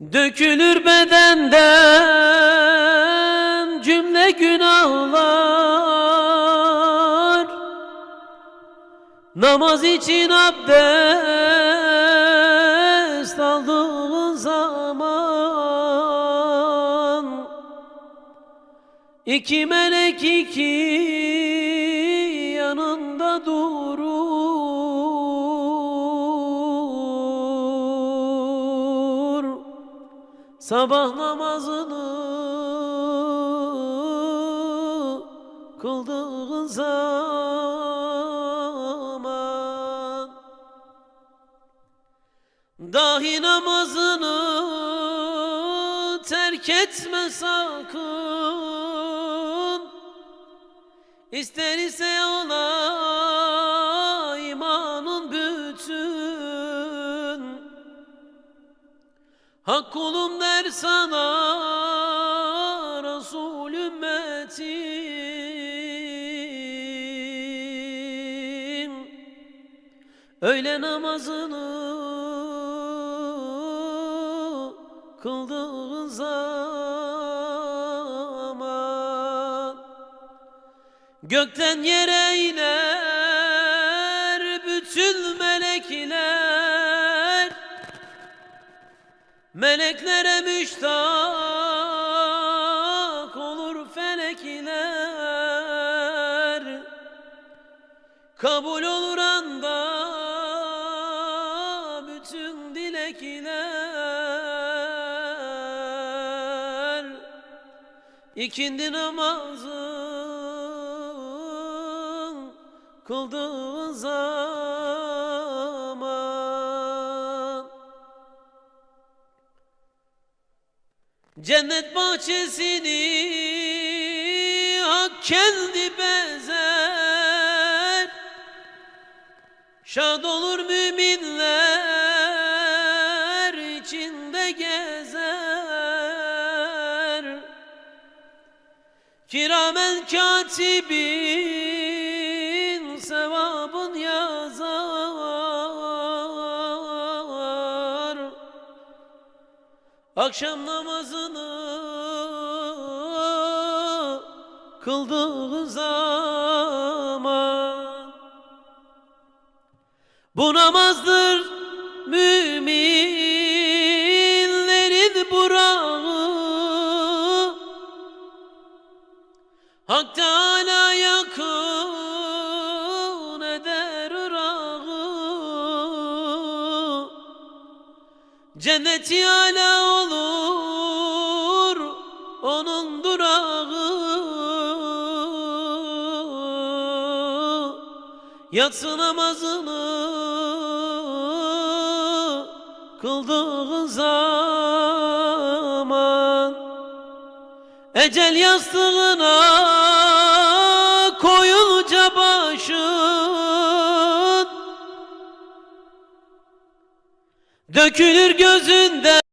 Dökülür bedenden cümle günahlar. Namaz için abdest aldığın zaman İki melek iki yanında durur Sabah namazını kıldığın zaman Dahi namazını terk etme sakın. İster ise ola Hak kulum der sana Resul ümmetim Öğle namazını kıldığın zaman Gökten yere iner Meleklere müştak olur felekler Kabul olur anda bütün dilekler. İkindi namazın kıldığın zaman Cennet bahçesini hak kendi bezer Şad olur müminler içinde gezer. Kiramen katibin Akşam namazını kıldığın zaman Bu namazdır müminlerin burağı Hak Teala yakın Cenneti ala olur onun durağı. Yatsı namazını kıldığın zaman. Ecel yastığına koyunca başın Dökülür gözünden